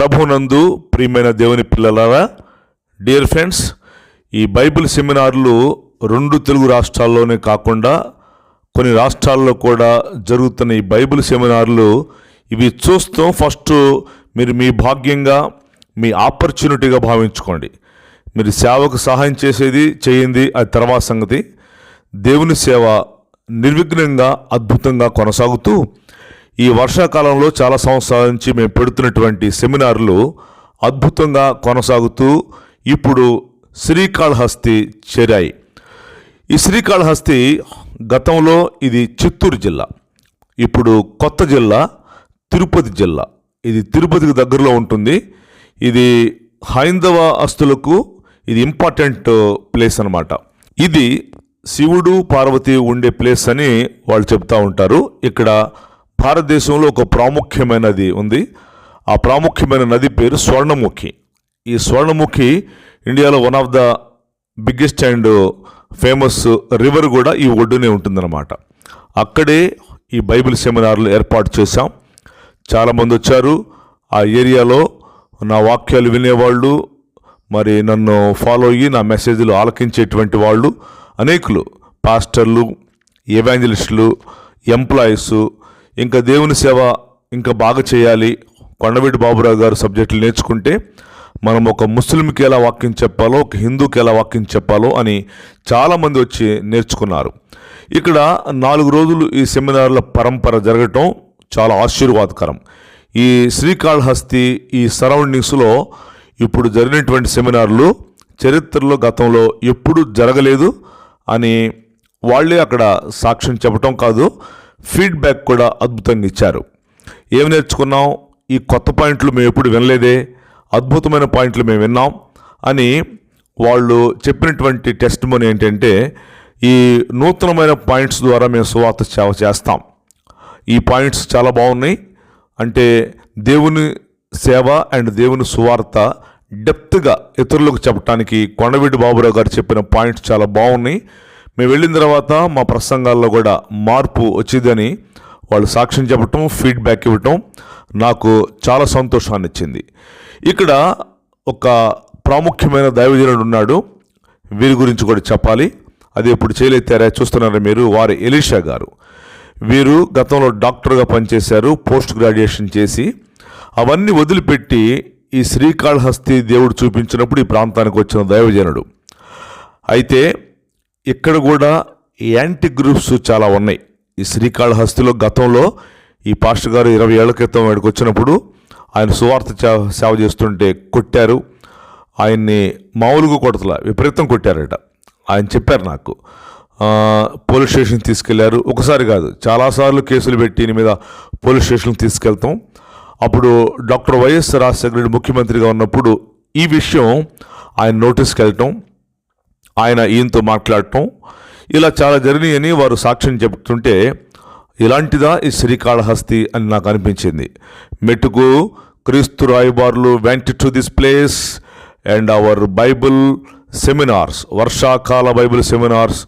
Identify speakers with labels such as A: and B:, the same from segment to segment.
A: ప్రభునందు ప్రియమైన దేవుని పిల్లలారా డియర్ ఫ్రెండ్స్ ఈ బైబిల్ సెమినార్లు రెండు తెలుగు రాష్ట్రాల్లోనే కాకుండా కొన్ని రాష్ట్రాల్లో కూడా జరుగుతున్న ఈ బైబిల్ సెమినార్లు ఇవి చూస్తూ ఫస్ట్ మీరు మీ భాగ్యంగా మీ ఆపర్చునిటీగా భావించుకోండి. మీరు సేవకు సహాయం చేసేది చేయండి అది తర్వాత సంగతి. దేవుని సేవ నిర్విఘ్నంగా అద్భుతంగా కొనసాగుతూ ఈ వర్షాకాలంలో చాలా సంవత్సరాల నుంచి మేము పెడుతున్నటువంటి సెమినార్లు అద్భుతంగా కొనసాగుతూ ఇప్పుడు శ్రీకాళహస్తి చేరాయి. ఈ శ్రీకాళహస్తి గతంలో ఇది చిత్తూరు జిల్లా ఇప్పుడు కొత్త జిల్లా తిరుపతి జిల్లా. ఇది తిరుపతికి దగ్గరలో ఉంటుంది. ఇది హైందవ అస్తులకు ఇది ఇంపార్టెంట్ ప్లేస్ అన్నమాట. ఇది శివుడు పార్వతి ఉండే ప్లేస్ అని వాళ్ళు చెప్తూ ఉంటారు. ఇక్కడ భారతదేశంలో ఒక ప్రాముఖ్యమైన నది ఉంది. ఆ ప్రాముఖ్యమైన నది పేరు స్వర్ణముఖి. ఈ స్వర్ణముఖి ఇండియాలో one of the biggest and famous river కూడా ఈ ఒడ్డునే ఉంటుందన్నమాట. అక్కడే ఈ బైబిల్ సెమినార్లు ఏర్పాటు చేశాం. చాలామంది వచ్చారు. ఆ ఏరియాలో నా వాక్యాలు వినేవాళ్ళు మరి నన్ను ఫాలో అయ్యి నా మెసేజ్లు ఆలకించేటువంటి వాళ్ళు అనేకులు పాస్టర్లు ఎవాంజలిస్టులు ఎంప్లాయీస్ ఇంకా దేవుని సేవ ఇంకా బాగా చేయాలి. కొండవీటి బాబురావు గారు సబ్జెక్టులు నేర్చుకుంటే మనం ఒక ముస్లింకి ఎలా వాక్యం చెప్పాలో ఒక హిందూకి ఎలా వాక్యం చెప్పాలో అని చాలామంది వచ్చి నేర్చుకున్నారు. ఇక్కడ నాలుగు రోజులు ఈ సెమినార్ల పరంపర జరగటం చాలా ఆశీర్వాదకరం. ఈ శ్రీకాళహస్తి ఈ సరౌండింగ్స్లో ఇప్పుడు జరిగినటువంటి సెమినార్లు చరిత్రలో గతంలో ఎప్పుడు జరగలేదు అని వాళ్ళే అక్కడ సాక్ష్యం చెప్పటం కాదు. ఫీడ్బ్యాక్ కూడా అద్భుతంగా ఇచ్చారు. ఏం నేర్చుకున్నాం? ఈ కొత్త పాయింట్లు మేము ఎప్పుడు వినలేదే అద్భుతమైన పాయింట్లు మేము విన్నాం అని వాళ్ళు చెప్పినటువంటి టెస్ట్ మనీ ఏంటంటే ఈ నూతనమైన పాయింట్స్ ద్వారా మేము సువార్త సేవ చేస్తాం. ఈ పాయింట్స్ చాలా బాగున్నాయి. అంటే దేవుని సేవ అండ్ దేవుని సువార్త డెప్త్గా ఇతరులకు చెప్పడానికి కొండవీటి బాబురావు గారు చెప్పిన పాయింట్స్ చాలా బాగున్నాయి. మేము వెళ్ళిన తర్వాత మా ప్రసంగాల్లో కూడా మార్పు వచ్చిందని వాళ్ళు సాక్ష్యం చెప్పటం ఫీడ్బ్యాక్ ఇవ్వటం నాకు చాలా సంతోషాన్ని ఇచ్చింది ఇక్కడ ఒక ప్రాముఖ్యమైన దైవజనుడు ఉన్నాడు. వీరి గురించి కూడా చెప్పాలి. అది ఇప్పుడు చేయలేతారా చూస్తున్నారు మీరు? వారి ఎలీషా గారు. వీరు గతంలో డాక్టర్గా పనిచేశారు పోస్ట్ గ్రాడ్యుయేషన్ చేసి అవన్నీ వదిలిపెట్టి ఈ శ్రీకాళహస్తి దేవుడు చూపించినప్పుడు ఈ ప్రాంతానికి వచ్చిన దైవజనుడు. అయితే ఇక్కడ కూడా యాంటీ గ్రూప్స్ చాలా ఉన్నాయి. ఈ శ్రీకాళహస్తిలో గతంలో ఈ పాస్టర్ గారు ఇరవై ఏళ్ళ క్రితం వాడికి వచ్చినప్పుడు ఆయన సువార్త సేవ చేస్తుంటే కొట్టారు. ఆయన్ని మామూలుగా కొడతల విపరీతం కొట్టారట. ఆయన చెప్పారు నాకు. పోలీస్ స్టేషన్ తీసుకెళ్ళారు. ఒకసారి కాదు చాలాసార్లు కేసులు పెట్టి మీద పోలీస్ స్టేషన్ తీసుకెళ్తాం. అప్పుడు డాక్టర్ వైఎస్ రాజశేఖర రెడ్డి ముఖ్యమంత్రిగా ఉన్నప్పుడు ఈ విషయం ఆయన నోటీస్కి వెళ్ళటం. ఆయన ఈయనతో మాట్లాడటం. ఇలా చాలా జరిగినాయని వారు సాక్ష్యం చెప్తుంటే ఇలాంటిదా ఈ శ్రీకాళహస్తి? అని నాకు అనిపించింది. మెట్టుకు క్రీస్తు రాయబారులు went to this place and our Bible seminars వర్షాకాల Bible seminars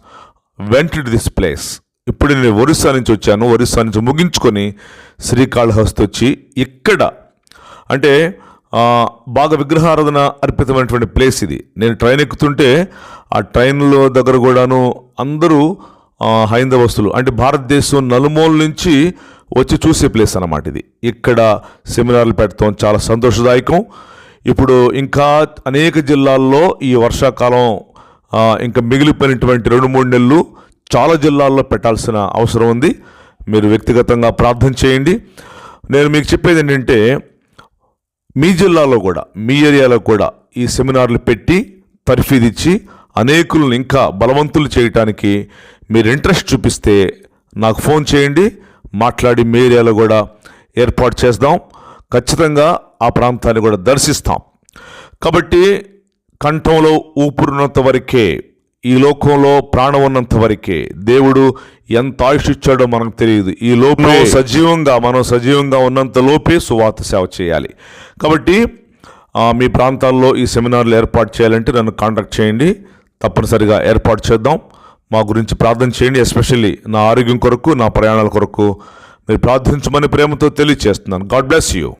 A: went to this place ఇప్పుడు నేను ఒరిస్సా నుంచి వచ్చాను. ఒరిస్సా నుంచి ముగించుకొని శ్రీకాళహస్తి వచ్చి ఇక్కడ. అంటే బాగా విగ్రహారాధన అర్పితమైనటువంటి ప్లేస్ ఇది. నేను ట్రైన్ ఎక్కుతుంటే ఆ ట్రైన్లో దగ్గర కూడాను అందరూ హైందవస్తులు అంటే భారతదేశం నలుమూల నుంచి వచ్చి చూసే ప్లేస్ అన్నమాట ఇది. ఇక్కడ సెమినార్లు పెట్టడం చాలా సంతోషదాయకం. ఇప్పుడు ఇంకా అనేక జిల్లాల్లో ఈ వర్షాకాలం ఇంకా మిగిలిపోయినటువంటి రెండు మూడు నెలలు చాలా జిల్లాల్లో పెట్టాల్సిన అవసరం ఉంది. మీరు వ్యక్తిగతంగా ప్రార్థన చేయండి. నేను మీకు చెప్పేది ఏంటంటే మీ జిల్లాలో కూడా మీ ఏరియాలో కూడా ఈ సెమినార్లు పెట్టి తర్ఫీదిచ్చి అనేకులను ఇంకా బలవంతులు చేయటానికి మీరు ఇంట్రెస్ట్ చూపిస్తే నాకు ఫోన్ చేయండి. మాట్లాడి మీ ఏరియాలో కూడా ఏర్పాటు చేద్దాం. ఖచ్చితంగా ఆ ప్రాంతాన్ని కూడా దర్శిస్తాం. కాబట్టి కంఠంలో ఊపిరినంత వరకే ఈ లోకంలో ప్రాణం ఉన్నంత వరకే దేవుడు ఎంత ఆయుష్ ఇచ్చాడో మనకు తెలియదు. ఈ లోపే సజీవంగా మనం సజీవంగా ఉన్నంత లోపే సువాత సేవ చేయాలి. కాబట్టి మీ ప్రాంతాల్లో ఈ సెమినార్లు ఏర్పాటు చేయాలంటే నన్ను కాంటాక్ట్ చేయండి. తప్పనిసరిగా ఏర్పాటు చేద్దాం. మా గురించి ప్రార్థన చేయండి ఎస్పెషల్లీ నా ఆరోగ్యం కొరకు నా ప్రయాణాల కొరకు. మీరు ప్రార్థించమని ప్రేమతో తెలియజేస్తున్నాను గాడ్ బ్లెస్ యూ